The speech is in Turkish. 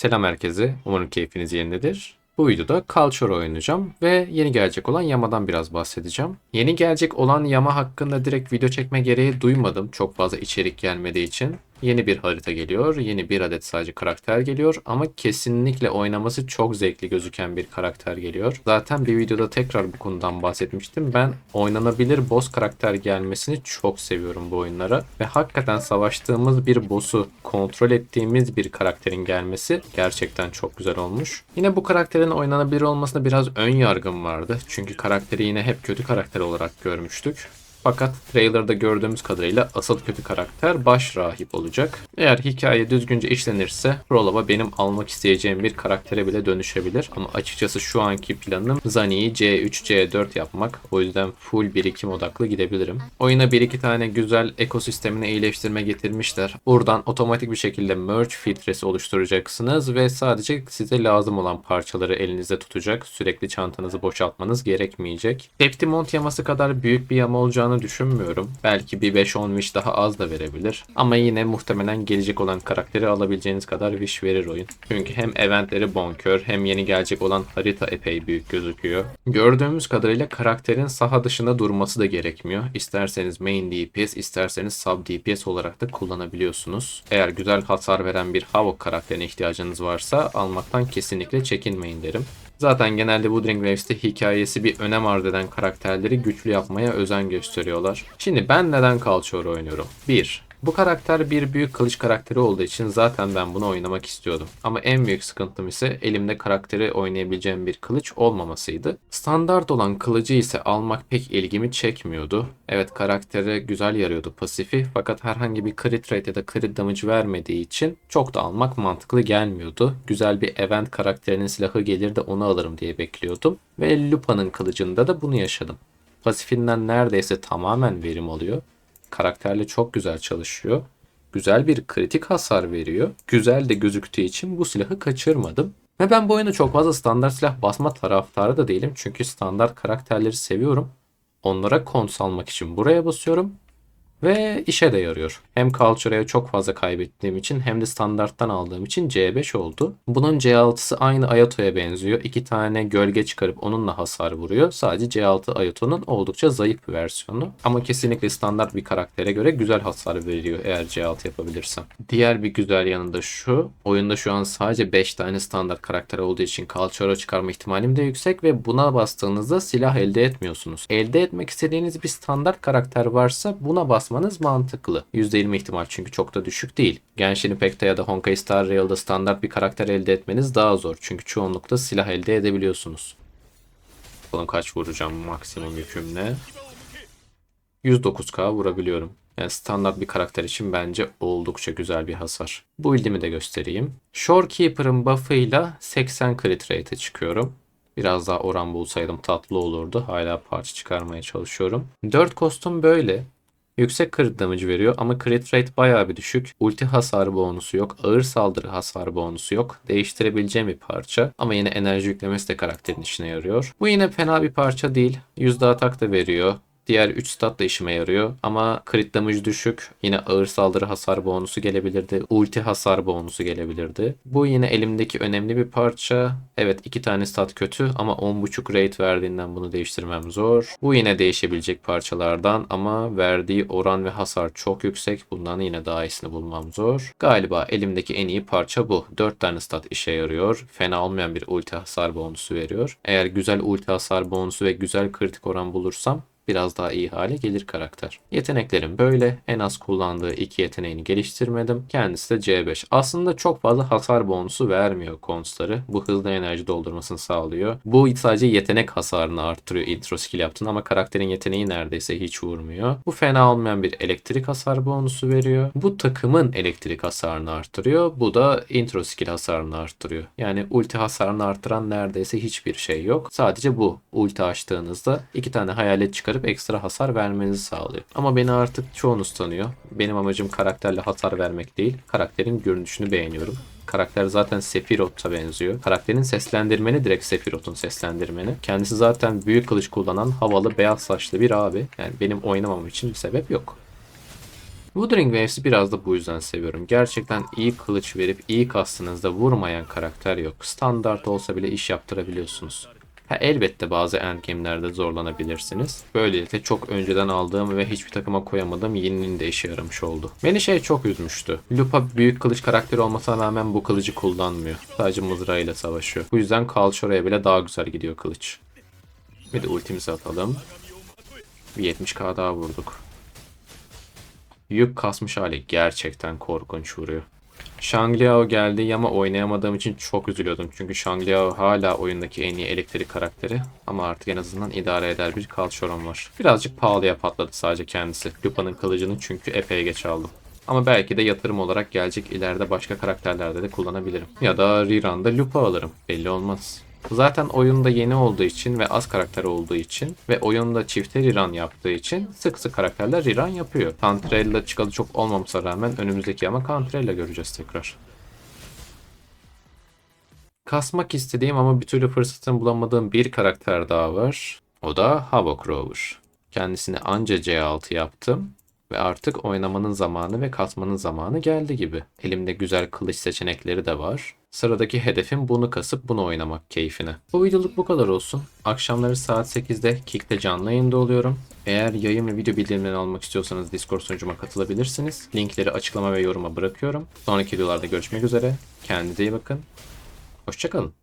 Selam herkese. Umarım keyfiniz yerindedir. Bu videoda Culture oynayacağım ve yeni gelecek olan Yama'dan biraz bahsedeceğim. Yeni gelecek olan Yama hakkında direkt video çekme gereği duymadım çok fazla içerik gelmediği için. Yeni bir harita geliyor, yeni bir adet sadece karakter geliyor ama kesinlikle oynaması çok zevkli gözüken bir karakter geliyor. Zaten bir videoda tekrar bu konudan bahsetmiştim. Ben oynanabilir boss karakter gelmesini çok seviyorum bu oyunlara ve hakikaten savaştığımız bir boss'u kontrol ettiğimiz bir karakterin gelmesi gerçekten çok güzel olmuş. Yine bu karakterin oynanabilir olmasına biraz ön yargım vardı. Çünkü karakteri yine hep kötü karakter olarak görmüştük. Fakat trailerda gördüğümüz kadarıyla asıl kötü karakter baş rahip olacak. Eğer hikaye düzgünce işlenirse Roloba benim almak isteyeceğim bir karaktere bile dönüşebilir. Ama açıkçası şu anki planım Zani'yi C3, C4 yapmak. O yüzden full birikim odaklı gidebilirim. Oyuna bir iki tane güzel ekosistemine iyileştirme getirmişler. Buradan otomatik bir şekilde merge filtresi oluşturacaksınız ve sadece size lazım olan parçaları elinizde tutacak. Sürekli çantanızı boşaltmanız gerekmeyecek. Septimont yaması kadar büyük bir yama olacağını düşünmüyorum. Belki bir 5-10 wish daha az da verebilir. Ama yine muhtemelen gelecek olan karakteri alabileceğiniz kadar wish verir oyun. Çünkü hem eventleri bonkör hem yeni gelecek olan harita epey büyük gözüküyor. Gördüğümüz kadarıyla karakterin saha dışında durması da gerekmiyor. İsterseniz main DPS isterseniz sub DPS olarak da kullanabiliyorsunuz. Eğer güzel hasar veren bir Havok karakterine ihtiyacınız varsa almaktan kesinlikle çekinmeyin derim. Zaten genelde Wuthering Waves'te hikayesi bir önem arz eden karakterleri güçlü yapmaya özen gösteriyorlar. Şimdi ben neden Culture oynuyorum? 1. Bu karakter bir büyük kılıç karakteri olduğu için zaten ben bunu oynamak istiyordum. Ama en büyük sıkıntım ise elimde karakteri oynayabileceğim bir kılıç olmamasıydı. Standart olan kılıcı ise almak pek ilgimi çekmiyordu. Evet karaktere güzel yarıyordu pasifi fakat herhangi bir crit rate ya da crit damage vermediği için çok da almak mantıklı gelmiyordu. Güzel bir event karakterinin silahı gelir de onu alırım diye bekliyordum. Ve Lupa'nın kılıcında da bunu yaşadım. Pasifinden neredeyse tamamen verim alıyor karakterle çok güzel çalışıyor. Güzel bir kritik hasar veriyor. Güzel de gözüktüğü için bu silahı kaçırmadım. Ve ben bu oyunu çok fazla standart silah basma taraftarı da değilim. Çünkü standart karakterleri seviyorum. Onlara kons almak için buraya basıyorum. Ve işe de yarıyor. Hem Culture'ya çok fazla kaybettiğim için hem de standarttan aldığım için C5 oldu. Bunun C6'sı aynı Ayato'ya benziyor. İki tane gölge çıkarıp onunla hasar vuruyor. Sadece C6 Ayato'nun oldukça zayıf bir versiyonu. Ama kesinlikle standart bir karaktere göre güzel hasar veriyor eğer C6 yapabilirsem. Diğer bir güzel yanı da şu. Oyunda şu an sadece 5 tane standart karakter olduğu için Culture'a çıkarma ihtimalim de yüksek ve buna bastığınızda silah elde etmiyorsunuz. Elde etmek istediğiniz bir standart karakter varsa buna bas basmanız mantıklı. %20 ihtimal çünkü çok da düşük değil. Genshin Impact'ta ya da Honkai Star Rail'da standart bir karakter elde etmeniz daha zor. Çünkü çoğunlukla silah elde edebiliyorsunuz. Bakalım kaç vuracağım maksimum yükümle. 109k vurabiliyorum. Yani standart bir karakter için bence oldukça güzel bir hasar. Bu ildimi de göstereyim. Shorekeeper'ın buff'ıyla 80 crit rate çıkıyorum. Biraz daha oran bulsaydım tatlı olurdu. Hala parça çıkarmaya çalışıyorum. 4 kostüm böyle. Yüksek crit damage veriyor ama crit rate bayağı bir düşük. Ulti hasarı bonusu yok. Ağır saldırı hasarı bonusu yok. Değiştirebileceğim bir parça. Ama yine enerji yüklemesi de karakterin işine yarıyor. Bu yine fena bir parça değil. Yüzde atak da veriyor. Diğer 3 stat da işime yarıyor ama crit damage düşük. Yine ağır saldırı hasar bonusu gelebilirdi. Ulti hasar bonusu gelebilirdi. Bu yine elimdeki önemli bir parça. Evet 2 tane stat kötü ama 10.5 rate verdiğinden bunu değiştirmem zor. Bu yine değişebilecek parçalardan ama verdiği oran ve hasar çok yüksek. Bundan yine daha iyisini bulmam zor. Galiba elimdeki en iyi parça bu. 4 tane stat işe yarıyor. Fena olmayan bir ulti hasar bonusu veriyor. Eğer güzel ulti hasar bonusu ve güzel kritik oran bulursam biraz daha iyi hale gelir karakter. Yeteneklerim böyle. En az kullandığı iki yeteneğini geliştirmedim. Kendisi de C5. Aslında çok fazla hasar bonusu vermiyor konsları. Bu hızlı enerji doldurmasını sağlıyor. Bu sadece yetenek hasarını arttırıyor intro skill yaptığında ama karakterin yeteneği neredeyse hiç vurmuyor. Bu fena olmayan bir elektrik hasar bonusu veriyor. Bu takımın elektrik hasarını arttırıyor. Bu da intro skill hasarını arttırıyor. Yani ulti hasarını arttıran neredeyse hiçbir şey yok. Sadece bu. Ulti açtığınızda iki tane hayalet çıkarıp ekstra hasar vermenizi sağlıyor. Ama beni artık çoğunuz tanıyor. Benim amacım karakterle hasar vermek değil. Karakterin görünüşünü beğeniyorum. Karakter zaten Sephiroth'a benziyor. Karakterin seslendirmeni direkt Sephiroth'un seslendirmeni. Kendisi zaten büyük kılıç kullanan havalı beyaz saçlı bir abi. Yani benim oynamam için bir sebep yok. Wuthering Waves'i biraz da bu yüzden seviyorum. Gerçekten iyi kılıç verip iyi kastınızda vurmayan karakter yok. Standart olsa bile iş yaptırabiliyorsunuz. Ha, elbette bazı endgame'lerde zorlanabilirsiniz. Böylelikle çok önceden aldığım ve hiçbir takıma koyamadığım yeninin de işe yaramış oldu. Beni şey çok üzmüştü. Lupa büyük kılıç karakteri olmasına rağmen bu kılıcı kullanmıyor. Sadece mızrağıyla savaşıyor. Bu yüzden Kalçora'ya bile daha güzel gidiyor kılıç. Bir de ultimizi atalım. Bir 70k daha vurduk. Yük kasmış hali gerçekten korkunç vuruyor. Shangliao geldi ama oynayamadığım için çok üzülüyordum. Çünkü Shangliao hala oyundaki en iyi elektrik karakteri. Ama artık en azından idare eder bir Kalşoron var. Birazcık pahalıya patladı sadece kendisi. Lupa'nın kılıcını çünkü epey geç aldım. Ama belki de yatırım olarak gelecek ileride başka karakterlerde de kullanabilirim. Ya da Riran'da Lupa alırım. Belli olmaz. Zaten oyunda yeni olduğu için ve az karakter olduğu için ve oyunda çifte Riran yaptığı için sık sık karakterler Riran yapıyor. Tantrella çıkalı çok olmamasına rağmen önümüzdeki ama Tantrella göreceğiz tekrar. Kasmak istediğim ama bir türlü fırsatını bulamadığım bir karakter daha var. O da Havok Rover. Kendisini anca C6 yaptım ve artık oynamanın zamanı ve kasmanın zamanı geldi gibi. Elimde güzel kılıç seçenekleri de var. Sıradaki hedefim bunu kasıp bunu oynamak keyfine. Bu videoluk bu kadar olsun. Akşamları saat 8'de Kick'te canlı yayında oluyorum. Eğer yayın ve video bildirimlerini almak istiyorsanız Discord sunucuma katılabilirsiniz. Linkleri açıklama ve yoruma bırakıyorum. Sonraki videolarda görüşmek üzere. Kendinize iyi bakın. Hoşçakalın.